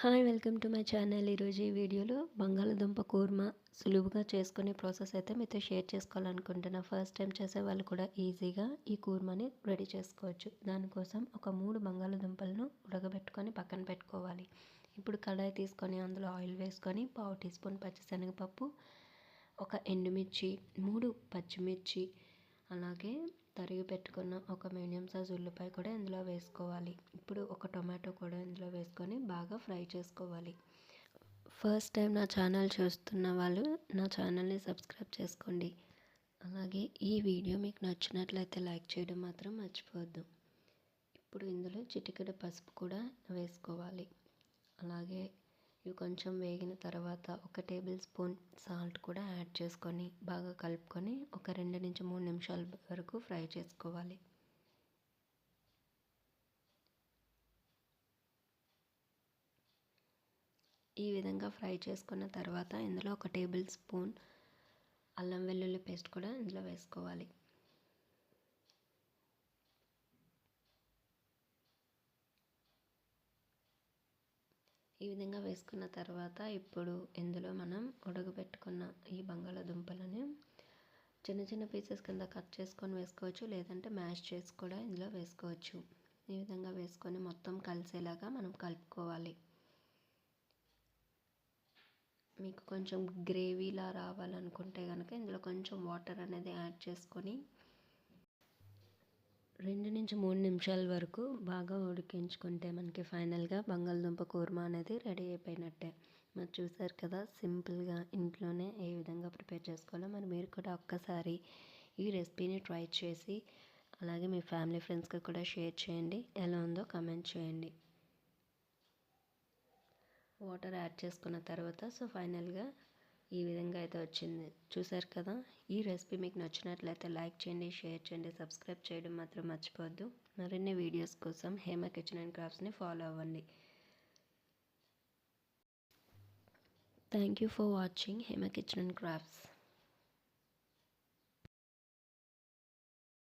Hi welcome to my channel. ఈరోజు ఈ వీడియోలో బంగాళదుంప కూర్మ సులువుగా చేసుకునే ప్రాసెస్ అయితే మీతో షేర్ చేసుకోవాలనుకుంటున్నా. ఫస్ట్ టైం చేసే వాళ్ళు కూడా ఈజీగా ఈ కూర్మని రెడీ చేసుకోవచ్చు. దానికోసం ఒక మూడు బంగాళదుంపలను ఉడకబెట్టుకొని పక్కన పెట్టుకోవాలి. ఇప్పుడు కడాయి తీసుకొని అందులో ఆయిల్ వేసుకొని పావు టీ స్పూన్ పచ్చిశనగపప్పు ఒక ఎండుమిర్చి మూడు పచ్చిమిర్చి అలాగే తరిగి పెట్టుకున్న ఒక మీడియం సైజ్ ఉల్లిపాయ కూడా ఇందులో వేసుకోవాలి. ఇప్పుడు ఒక టొమాటో కూడా ఇందులో వేసుకొని బాగా ఫ్రై చేసుకోవాలి. ఫస్ట్ టైం నా ఛానల్ చూస్తున్న వాళ్ళు నా ఛానల్ని సబ్స్క్రైబ్ చేసుకోండి. అలాగే ఈ వీడియో మీకు నచ్చినట్లయితే లైక్ చేయడం మాత్రం మర్చిపోవద్దు. ఇప్పుడు ఇందులో చిటికెడ పసుపు కూడా వేసుకోవాలి. అలాగే ఇవి కొంచెం వేగిన తర్వాత ఒక టేబుల్ స్పూన్ సాల్ట్ కూడా యాడ్ చేసుకొని బాగా కలుపుకొని ఒక రెండు నుంచి మూడు నిమిషాల వరకు ఫ్రై చేసుకోవాలి. ఈ విధంగా ఫ్రై చేసుకున్న తర్వాత ఇందులో ఒక టేబుల్ స్పూన్ అల్లం వెల్లుల్లి పేస్ట్ కూడా ఇందులో వేసుకోవాలి. ఈ విధంగా వేసుకున్న తర్వాత ఇప్పుడు ఇందులో మనం ఉడకబెట్టుకున్న ఈ బంగాళాదుంపలని చిన్న చిన్న పీసెస్ కింద కట్ చేసుకొని వేసుకోవచ్చు లేదంటే మ్యాష్ చేసి కూడా ఇందులో వేసుకోవచ్చు. ఈ విధంగా వేసుకొని మొత్తం కలిసేలాగా మనం కలుపుకోవాలి. మీకు కొంచెం గ్రేవీలా రావాలనుకుంటే కనుక ఇందులో కొంచెం వాటర్ అనేది యాడ్ చేసుకొని రెండు నుంచి మూడు నిమిషాల వరకు బాగా ఉడికించుకుంటే మనకి ఫైనల్గా బంగాళదుంప కూర్మా అనేది రెడీ అయిపోయినట్టే. మరి చూసారు కదా సింపుల్గా ఇంట్లోనే ఏ విధంగా ప్రిపేర్ చేసుకోవాలో. మరి మీరు కూడా ఒక్కసారి ఈ రెసిపీని ట్రై చేసి అలాగే మీ ఫ్యామిలీ ఫ్రెండ్స్కి కూడా షేర్ చేయండి. ఎలా ఉందో కమెంట్ చేయండి. వాటర్ యాడ్ చేసుకున్న తర్వాత సో ఫైనల్గా ఈ విధంగా అయితే వచ్చింది. చూసారు కదా? ఈ రెసిపీ మీకు నచ్చినట్లయితే లైక్ చేయండి షేర్ చేయండి సబ్స్క్రైబ్ చేయడం మాత్రం మర్చిపోవద్దు. మరిన్ని వీడియోస్ కోసం హేమ కిచెన్ అండ్ క్రాఫ్ట్స్ని ఫాలో అవ్వండి. Thank you for watching Hema kitchen and crafts.